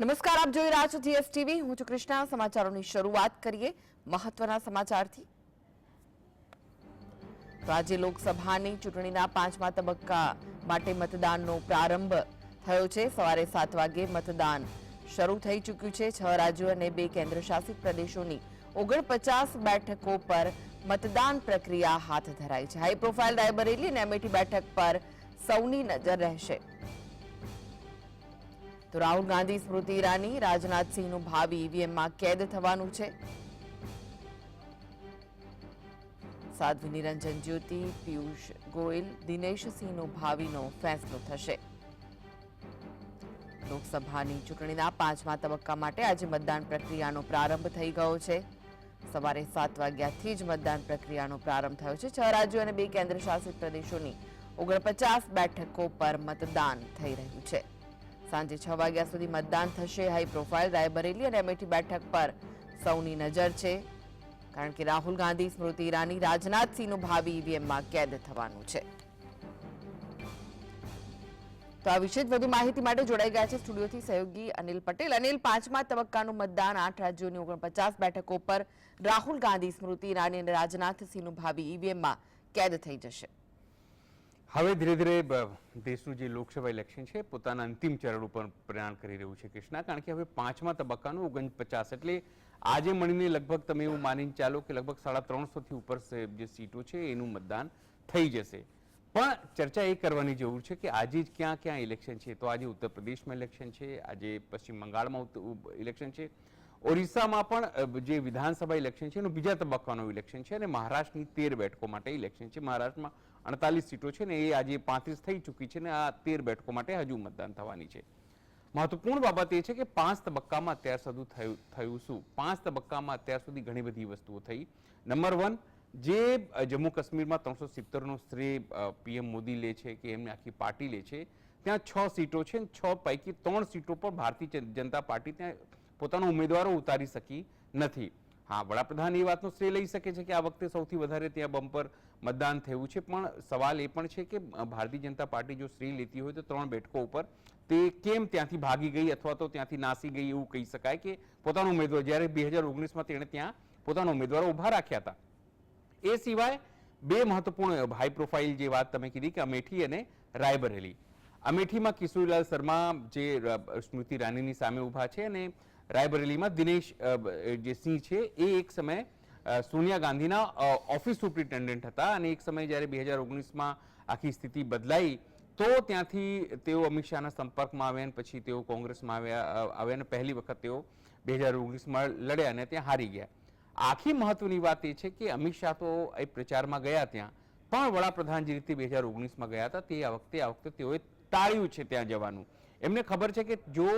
નમસ્કાર, આપ જોઈ રહ્યા છો જીએસટીવી. હું છું કૃષ્ણા. સમાચારોની શરૂઆત કરીએ મહત્વના સમાચારથી. તો આજે લોકસભાની ચૂંટણીના પાંચમા તબક્કા માટે મતદાનનો પ્રારંભ થયો છે. સવારે સાત વાગે મતદાન શરૂ થઈ ચૂક્યું છે. છ રાજ્યો અને બે કેન્દ્રશાસિત પ્રદેશોની ઓગણપચાસ બેઠકો પર મતદાન પ્રક્રિયા હાથ ધરાઈ છે. હાઈ પ્રોફાઇલ રાયબરેલી અને અમેઠી બેઠક પર સૌની નજર રહેશે. તો રાહુલ ગાંધી સ્મૃતિ ઈરાની રાજનાથસિંહનું ભાવિ ઈવીએમમાં કેદ થવાનું છે. સાધ્વી નિરંજન જ્યોતિ, પિયુષ ગોયલ દિનેશસિંહનું ભાવિનો ફેસલો થશે. લોકસભાની ચૂંટણીના પાંચમા તબક્કા માટે આજે મતદાન પ્રક્રિયાનો પ્રારંભ થઈ ગયો છે. સવારે સાત વાગ્યાથી જ મતદાન પ્રક્રિયાનો પ્રારંભ થયો છે. છ રાજ્યો અને બે કેન્દ્રશાસિત પ્રદેશોની ઓગણપચાસ બેઠકો પર મતદાન થઈ રહ્યું છે. સાંજે છ વાગ્યા સુધી મતદાન થશે. હાઈ પ્રોફાઇલ, રાયબરેલી અને અમેઠી બેઠક પર સૌની નજર છે. કારણ કે રાહુલ ગાંધી, સ્મૃતિ ઈરાની રાજનાથસિંહનું ભાવિ ઈવીએમમાં કેદ થવાનું છે. તો આ વિશે વધુ માહિતી માટે જોડાઈ ગયા છે સ્ટુડિયોથી સહયોગી અનિલ પટેલ. અનિલ, પાંચમા તબક્કાનું મતદાન આઠ રાજ્યોની ઓગણપચાસ બેઠકો પર રાહુલ ગાંધી, સ્મૃતિ ઈરાની અને રાજનાથસિંહનું ભાવિ ઈવીએમમાં કેદ થઈ જશે. હવે ધીરે ધીરે દેશનું જે લોકસભા ઇલેક્શન છે, પોતાના અંતિમ ચરણ ઉપર પ્રયાણ કરી રહ્યું છે કૃષ્ણા. કારણ કે હવે પાંચમા તબક્કાનું ઓગણપચાસ. એટલે આજે મળીને લગભગ તમે એવું માનીને ચાલો કે લગભગ સાડા ત્રણસોથી ઉપર જે સીટો છે, એનું મતદાન થઈ જશે. પણ ચર્ચા એ કરવાની જરૂર છે કે આજે જ ક્યાં ક્યાં ઇલેક્શન છે? તો આજે ઉત્તર પ્રદેશમાં ઇલેક્શન છે, આજે પશ્ચિમ બંગાળમાં ઇલેક્શન છે. ઓરિસ્સામાં પણ જે વિધાનસભા ઇલેક્શન છે, એનું બીજા તબક્કાનું ઇલેક્શન છે અને મહારાષ્ટ્રની તેર બેઠકો માટે ઇલેક્શન છે. મહારાષ્ટ્રમાં અડતાલીસ સીટો છે ને એ આજે પાંત્રીસ થઈ ચૂકી છે ને આ તેર બેઠકો માટે હજુ મતદાન થવાની છે. મહત્વપૂર્ણ બાબત એ છે કે પાંચ તબક્કામાં અત્યાર સુધી થયું શું? પાંચ તબક્કામાં અત્યાર સુધી ઘણી બધી વસ્તુઓ થઈ. નંબર વન, જે જમ્મુ કાશ્મીરમાં ત્રણસો સિત્તેરનો શ્રેય પીએમ મોદી લે છે કે એમની આખી પાર્ટી લે છે, ત્યાં છ સીટો છે છ પૈકી ત્રણ સીટો પર ભારતીય જનતા પાર્ટી ત્યાં પોતાના ઉમેદવારો ઉતારી શકી નથી. હા, વડાપ્રધાન એ વાતનો શ્રેય લઈ શકે છે કે આ વખતે સૌથી વધારે ત્યાં બમ્પર મતદાન થયું છે. પણ સવાલ એ પણ છે કે ભારતીય જનતા પાર્ટી જો શ્રી લેતી હોય તો ત્રણ બેઠકો ઉપર તે કેમ ત્યાંથી ભાગી ગઈ અથવા તો ત્યાંથી નાસી ગઈ એવું કહી શકાય કે પોતાનો ઉમેદવાર? જ્યારે બે હજાર ઓગણીસમાં તેણે ત્યાં પોતાના ઉમેદવારો ઊભા રાખ્યા હતા. એ સિવાય બે મહત્વપૂર્ણ હાઈ પ્રોફાઇલ જે વાત તમે કીધી કે અમેઠી અને રાયબરેલી. અમેઠીમાં કિશોરીલાલ શર્મા જે સ્મૃતિ રાનીની સામે ઊભા છે અને રાયબરેલીમાં દિનેશ જે સિંહ છે, એ એક સમયે સોનિયા ગાંધીના ઓફિસ સુપ્રિન્ટેન્ડન્ટ હતા અને એક સમયે જ્યારે બે હજાર ઓગણીસમાં આખી સ્થિતિ બદલાઈ, તો ત્યાંથી તેઓ અમિત શાહના સંપર્કમાં આવ્યા અને પછી તેઓ કોંગ્રેસમાં આવ્યા આવ્યા અને પહેલી વખત તેઓ બે હજાર ઓગણીસમાં લડ્યા અને ત્યાં હારી ગયા. આખી મહત્વની વાત એ છે કે અમિત શાહ તો એ પ્રચારમાં ગયા ત્યાં, પણ વડાપ્રધાન જે રીતે બે હજાર ઓગણીસમાં ગયા હતા, તે આ વખતે આ વખતે તેઓએ ટાળ્યું છે ત્યાં જવાનું. એમને ખબર છે કે જો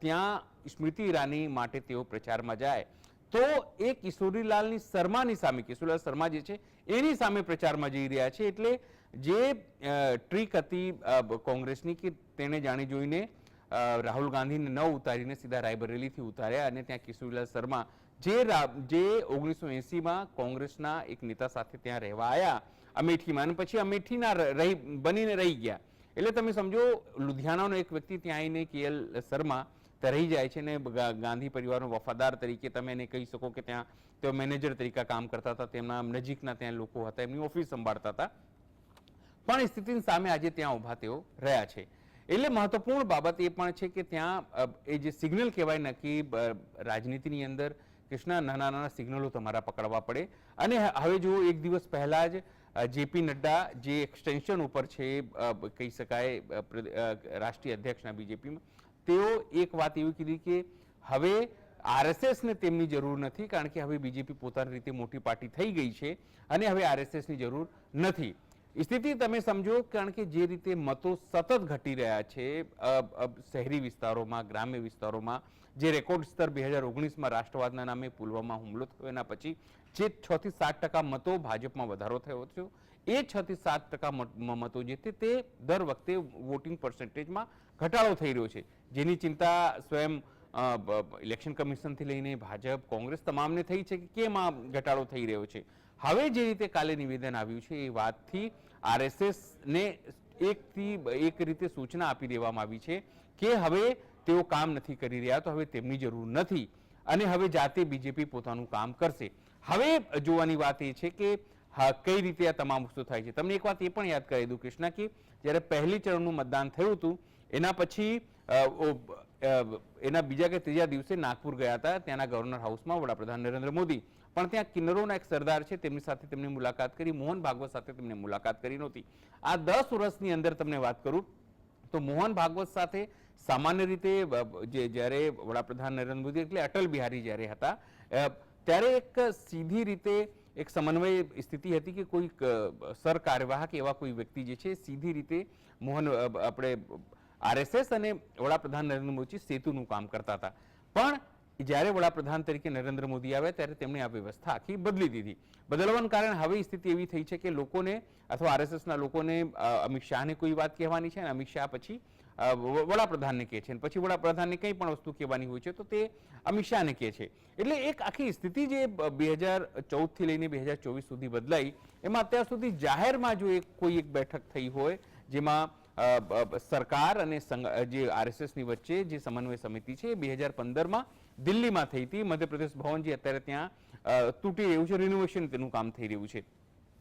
ત્યાં સ્મૃતિ ઈરાની માટે તેઓ પ્રચારમાં જાય તો એ કિશોરીલાલની શર્માની સામે, કિશોરીલાલ શર્મા જે છે, એની સામે પ્રચારમાં જઈ રહ્યા છે. એટલે જે ટ્રીક હતી કોંગ્રેસની કે તેણે જાણી જોઈને રાહુલ ગાંધીને ન ઉતારીને સીધા રાયબરેલીથી ઉતાર્યા અને ત્યાં કિશોરીલાલ શર્મા જે જે ઓગણીસો એંસીમાં કોંગ્રેસના એક નેતા સાથે ત્યાં રહેવા આવ્યા અમેઠીમાં. અને પછી અમેઠીના બનીને રહી ગયા. એટલે તમે સમજો, લુધિયાણાનો એક વ્યક્તિ ત્યાં આવીને કે શર્મા રહી જાય છે ને ગાંધી પરિવારનો વફાદાર તરીકે તમે એને કહી શકો કે ત્યાં તેઓ મેનેજર તરીકે કામ કરતા હતા, તેમના નજીકના ત્યાં લોકો હતા, એમની ઓફિસ સંભાળતા હતા. પણ સ્થિતિની સામે આજે ત્યાં ઊભા તેઓ રહ્યા છે. એટલે મહત્વપૂર્ણ બાબત એ પણ છે કે ત્યાં એ જે સિગ્નલ કહેવાય નક્કી રાજનીતિની અંદર કૃષ્ણા નાના નાના સિગ્નલો તમારા પકડવા પડે. અને હવે જો એક દિવસ પહેલાં જ જેપી નડ્ડા જે એક્સટેન્શન ઉપર છે કહી શકાય રાષ્ટ્રીય અધ્યક્ષના બીજેપીમાં તેઓ એક વાત એવી કીધી કે હવે આરએસએસને તેમની જરૂર નથી, કારણ કે હવે બીજેપી પોતાની રીતે મોટી પાર્ટી થઈ ગઈ છે અને હવે આરએસએસની જરૂર નથી. સ્થિતિ તમે સમજો, કારણ કે જે રીતે મતો સતત ઘટી રહ્યા છે શહેરી વિસ્તારોમાં, ગ્રામ્ય વિસ્તારોમાં, જે રેકોર્ડ સ્તર બે હજાર ઓગણીસમાં રાષ્ટ્રવાદના નામે પુલવામા હુમલો થયો, એના પછી જે છ થી સાત ટકા મતો ભાજપમાં વધારો થયો છે એ છ થી સાત ટકા મતો જે છે તે દર વખતે વોટિંગ પર્સન્ટેજમાં ઘટાડો થઈ રહ્યો છે. જેની ચિંતા સ્વયં ઇલેક્શન કમિશનથી લઈને ભાજપ, કોંગ્રેસ તમામને થઈ છે કે કેમ આ ઘટાડો થઈ રહ્યો છે? હવે જે રીતે કાલે નિવેદન આવ્યું છે એ વાતથી આરએસએસને એકથી, એક રીતે સૂચના આપી દેવામાં આવી છે કે હવે તેઓ કામ નથી કરી રહ્યા તો હવે તેમની જરૂર નથી અને હવે જાતે બીજેપી પોતાનું કામ કરશે. હવે જોવાની વાત એ છે કે કઈ રીતે આ તમામ વસ્તુ થાય છે? તમને એક વાત એ પણ યાદ કરી દઉં, કૃષ્ણા, કે જ્યારે પહેલી ચરણનું મતદાન થયું હતું, એના પછી એના બીજા કે ત્રીજા દિવસે નાગપુર ગયા હતા, ત્યાંના ગવર્નર હાઉસમાં વડાપ્રધાન નરેન્દ્ર મોદી. પણ ત્યાં કિન્નરોના એક સરદાર છે, તેમની સાથે તેમની મુલાકાત કરી, મોહન ભાગવત સાથે તેમની મુલાકાત કરી નહોતી. આ દસ વર્ષની અંદર તમને વાત કરું, તો મોહન ભાગવત સાથે સામાન્ય રીતે જે જ્યારે વડાપ્રધાન નરેન્દ્ર મોદી એટલે અટલ બિહારી જ્યારે હતા ત્યારે એક સીધી રીતે એક સમન્વય સ્થિતિ હતી કે કોઈ સર કાર્યવાહક એવા કોઈ વ્યક્તિ જે છે, સીધી રીતે મોહન આપણે આરએસએસ અને વડાપ્રધાન નરેન્દ્ર મોદી સેતુનું કામ કરતા હતા. પણ જ્યારે વડાપ્રધાન તરીકે નરેન્દ્ર મોદી આવ્યા ત્યારે તેમણે આ વ્યવસ્થા આખી બદલી દીધી. બદલવાનું કારણ હવે સ્થિતિ એવી થઈ છે કે લોકોને અથવા આરએસએસના લોકોને અમિત શાહને કોઈ વાત કહેવાની છે અને અમિત શાહ પછી વડાપ્રધાનને કહે છે પછી વડાપ્રધાનને કંઈ પણ વસ્તુ કહેવાની હોય છે તો તે અમિત શાહને કહે છે. એટલે એક આખી સ્થિતિ જે બે હજાર ચૌદથી લઈને બે હજાર ચોવીસ સુધી બદલાઈ, એમાં અત્યાર સુધી જાહેરમાં જો એક કોઈ એક બેઠક થઈ હોય, જેમાં સરકાર અને જે આરએસએસની વચ્ચે જે સમન્વય સમિતિ છે બે હજાર પંદરમાં દિલ્હીમાં થઈ હતી. મધ્યપ્રદેશ ભવન જે અત્યારે ત્યાં તૂટી રહ્યું છે. રિનોવેશન તેનું કામ થઈ રહ્યું છે.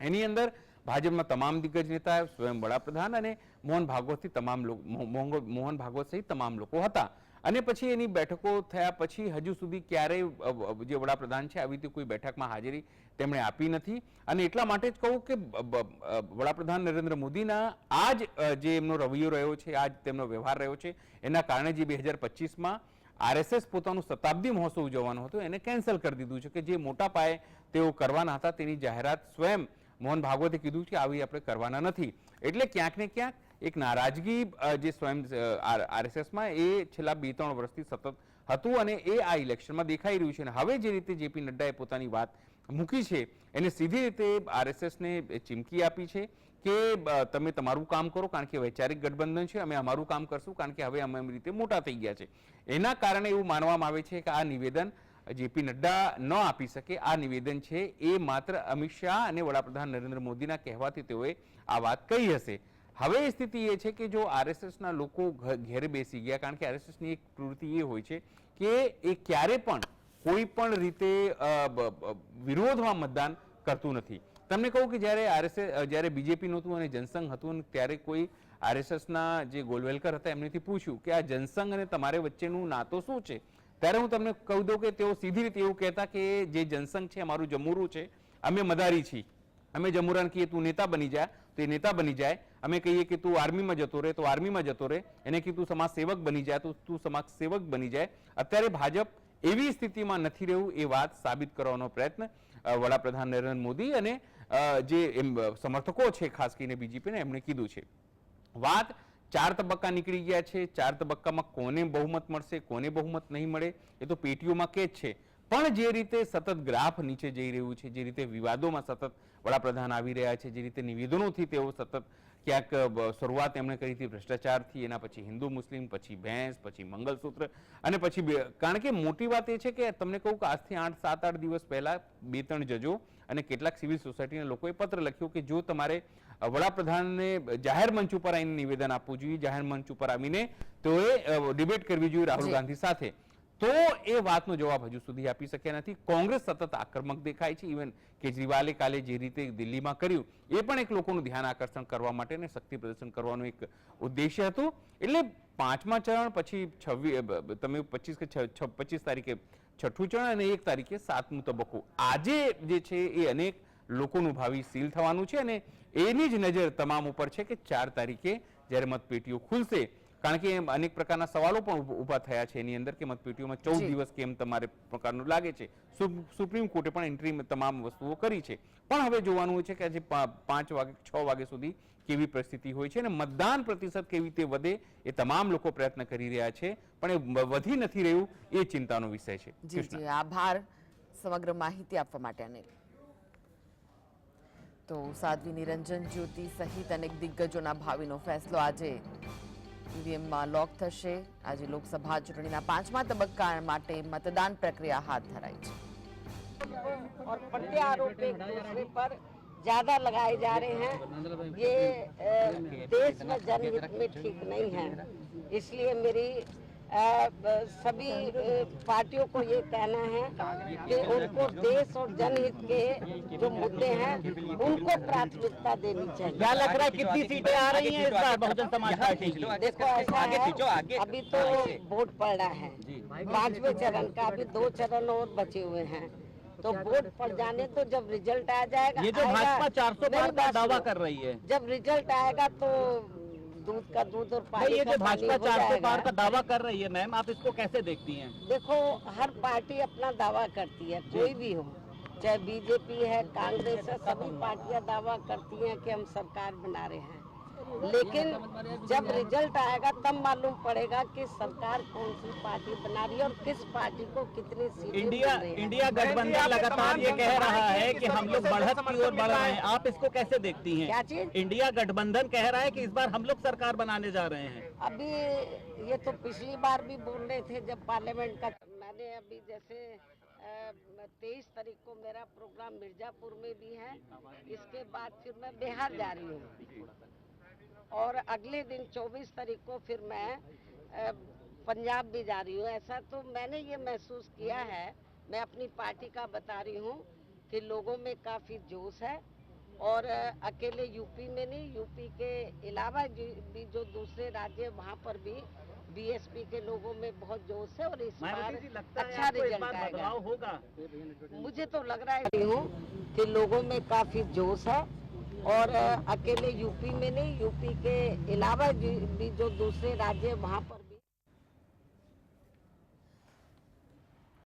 એની અંદર ભાજપમાં તમામ દિગ્ગજ નેતા, સ્વયં વડાપ્રધાન અને મોહન ભાગવતથી તમામ મોહન ભાગવત સહિત તમામ લોકો હતા. અને પછી એની બેઠકો થયા પછી હજુ સુધી ક્યારેય જે વડાપ્રધાન છે, આવી રીતે કોઈ બેઠકમાં હાજરી તેમણે આપી નથી. અને એટલા માટે જ કહું કે વડાપ્રધાન નરેન્દ્ર મોદીના આ જ જે એમનો રવૈયો રહ્યો છે આ જ તેમનો વ્યવહાર રહ્યો છે, એના કારણે જે બે હજાર પચીસમાં આરએસએસ પોતાનું શતાબ્દી મહોત્સવ ઉજવવાનો હતો, એને કેન્સલ કરી દીધું છે કે જે મોટા પાયે તેઓ કરવાના હતા, તેની જાહેરાત સ્વયં મોહન ભાગવતે કીધું છે આવી આપણે કરવાના નથી. એટલે ક્યાંક ને ક્યાંક એક નારાજગી જે સ્વયં આરએસએસમાં એ છેલ્લા બે ત્રણ વર્ષથી સતત હતું અને એ આ ઇલેક્શનમાં દેખાઈ રહ્યું છે. અને હવે જે રીતે જેપી નડ્ડાએ પોતાની વાત મૂકી છે. એને સીધી રીતે આરએસએસને ચીમકી આપી છે કે તમે તમારું કામ કરો કારણ કે વૈચારિક ગઠબંધન છે, અમે અમારું કામ કરશું કારણ કે હવે અમે એમ રીતે મોટા થઈ ગયા છે. એના કારણે એવું માનવામાં આવે છે કે આ નિવેદન જેપી નડ્ડા ન આપી શકે. આ નિવેદન છે એ માત્ર અમિત શાહ અને વડાપ્રધાન નરેન્દ્ર મોદીના કહેવાથી તેઓએ આ વાત કહી હશે. હવે સ્થિતિ એ છે કે જો આરએસએસના લોકો ઘેર બેસી ગયા, કારણ કે આરએસએસની એક પ્રવૃત્તિ એ હોય છે કે એ ક્યારે પણ કોઈ પણ રીતે વિરોધમાં મતદાન કરતું નથી. તમને કહું કે જ્યારે આરએસએસ જ્યારે બીજેપી નહોતું અને જનસંઘ હતું, ત્યારે કોઈ આરએસએસના જે ગોલવેલકર હતા, એમનેથી પૂછ્યું કે આ જનસંઘ અને તમારે વચ્ચેનું નાતો શું છે? ત્યારે હું તમને કહી દઉં કે તેઓ સીધી રીતે એવું કહેતા કે જે જનસંઘ છે, અમારું જમુરું છે, અમે મદારી છીએ. અમે જમુરાન કહીએ, તું નેતા બની જાય તો એ નેતા બની જાય. અમે કહીએ કે, તું આર્મીમાં જતો રહે તો આર્મીમાં જતો રહે એને કીધું સમાજ સેવક બની જાય તો તું સમાજ સેવક બની જાય. અત્યારે ભાજપ એવી સ્થિતિમાં નથી રહેવું એ વાત સાબિત કરવાનો પ્રયત્ન વડાપ્રધાન નરેન્દ્ર મોદી અને જે એમ સમર્થકો છે, ખાસ કરીને બીજેપીને એમણે કીધું છે. વાત ચાર તબક્કા નીકળી ગયા છે. ચાર તબક્કામાં કોને બહુમત મળશે, કોને બહુમત નહીં મળે, એ તો પેટીઓમાં કે જ છે. પણ જે રીતે સતત ગ્રાફ નીચે જઈ રહ્યું છે, જે રીતે વિવાદોમાં સતત વડાપ્રધાન આવી રહ્યા છે, જે રીતે નિવેદનોથી તેઓ સતત ક્યાંક શરૂઆત એમણે કરી હતી ભ્રષ્ટાચારથી એના પછી હિન્દુ મુસ્લિમ પછી ભેંસ પછી મંગલસૂત્ર અને પછી બે- કારણ કે મોટી વાત એ છે કે તમને કહું કે આજથી આઠ સાત આઠ દિવસ પહેલાં બે ત્રણ જજો અને કેટલાક સિવિલ સોસાયટીના લોકોએ પત્ર લખ્યો કે જો તમારે વડાપ્રધાનને જાહેર મંચ ઉપર આવીને નિવેદન આપવું જોઈએ જાહેર મંચ ઉપર આવીને તેઓએ ડિબેટ કરવી જોઈએ રાહુલ ગાંધી સાથે. તો એ વાતનો જવાબ હજુ સુધી આપી શક્યા નથી. કોંગ્રેસ સતત આક્રમક દેખાય છે. ઇવન કેજરીવાલે કાલે જે રીતે દિલ્હીમાં કર્યું, એ પણ એક લોકોનું ધ્યાન આકર્ષણ કરવા માટે અને શક્તિ પ્રદર્શન કરવાનું એક ઉદ્દેશ્ય હતું. એટલે પાંચમા ચરણ, પછી છવ્વીસ તમે પચીસ કે પચીસ તારીખે છઠ્ઠું ચરણ અને એક તારીખે સાતમું તબક્કો. આજે જે છે એ અનેક લોકોનું ભાવિ સીલ થવાનું છે અને એની જ નજર તમામ ઉપર છે કે ચાર તારીખે જ્યારે મતપેટીઓ ખુલશે કારણ કે અનેક પ્રકારના સવાલો પણ ઉભ- ઊભા થયા છે એની અંદર કે મતપેટીઓમાં ચૌદ દિવસ કેમ તમારે પ્રકારનું લાગે છે. સુપ્રીમ કોર્ટે પણ એન્ટ્રી તમામ વસ્તુઓ કરી છે. પણ હવે જોવાનું હોય છે કે આજે પાંચ વાગે છ વાગે સુધી કેવી પરિસ્થિતિ હોય છે અને મતદાન પ્રતિશત કેવી રીતે વધે એ તમામ લોકો પ્રયત્ન કરી રહ્યા છે. પણ એ વધી નથી રહ્યું એ ચિંતાનો વિષય છે. જી જી. આભાર સમગ્ર માહિતી આપવા માટે અનિલ. તો સાધ્વી નિરંજન જ્યોતિ સહિત અનેક દિગ્ગજોના ભાવિનો ફેસલો આજે ઈવીએમમાં લોક થશે આજે લોકસભા ચૂંટણીના પાંચમા તબક્કા માટે મતદાન પ્રક્રિયા હાથ ધરાઈ છે और बड़े आरोप एक दूसरे पर ज्यादा लगाए जा रहे हैं ये अ, देश व जनहित में ठीक नहीं है इसलिए मेरी अ, ब- सभी पार्टियों को ये कहना है कि उनको देश और जनहित के जो मुद्दे हैं उनको प्राथमिकता देनी चाहिए। क्या लग रहा है कितनी सीटें आ रही हैं इस बार बहुजन समाज पार्टी की देखो ऐसा है अभी तो वोट पड़ रहा है पाँचवें चरण का अभी दो चरण और बचे हुए हैं। तो वोट पड़ जाने तो जब रिज़ल्ट आ जाएगा ये जो भाजपा 400 मेरी पार का दावा कर रही है। जब रिज़ल्ट आएगा तो दूध का दूध और भाई पानी ये का जो पानी भाजपा हो 400 जाएगा। पार का दावा कर रही है मैम आप इसको कैसे देखती हैं देखो हर पार्टी अपना दावा करती है कोई भी हो चाहे बीजेपी है कांग्रेस है सभी पार्टियां दावा करती हैं कि हम सरकार बना रहे हैं लेकिन जब रिज़ल्ट आएगा तब मालूम पड़ेगा कि सरकार कौन सी पार्टी बना रही है और किस पार्टी को कितनी सीटें इंडिया मिल रही हैं। इंडिया गठबंधन लगातार ये कह रहा है कि हम लोग बढ़त की ओर बढ़ रहे हैं। आप इसको कैसे देखती हैं? क्या चीज़? इंडिया गठबंधन कह रहा है कि इस बार हम लोग सरकार बनाने जा रहे हैं। अभी ये तो पिछली बार भी बोल रहे थे जब पार्लियामेंट का मैंने अभी जैसे तेईस तारीख को मेरा प्रोग्राम मिर्जापुर में भी है। इसके बाद फिर मैं बिहार जा रही हूँ। और अगले दिन 24 तारीख को फिर मैं पंजाब भी जा रही हूँ। ऐसा तो मैंने ये महसूस किया है। मैं अपनी पार्टी का बता रही हूँ कि लोगों में काफ़ी जोश है और अकेले यूपी में नहीं यूपी के अलावा भी जो दूसरे राज्य वहाँ पर भी बीएसपी के लोगों में बहुत जोश है और इस बार अच्छा रिज़ल्ट आएगा। होगा? मुझे तो लग रहा है हूँ कि लोगों में काफ़ी जोश है और अ, अकेले यूपी में नहीं यूपी के अलावा जी- भी जो दूसरे राज्य वहाँ पर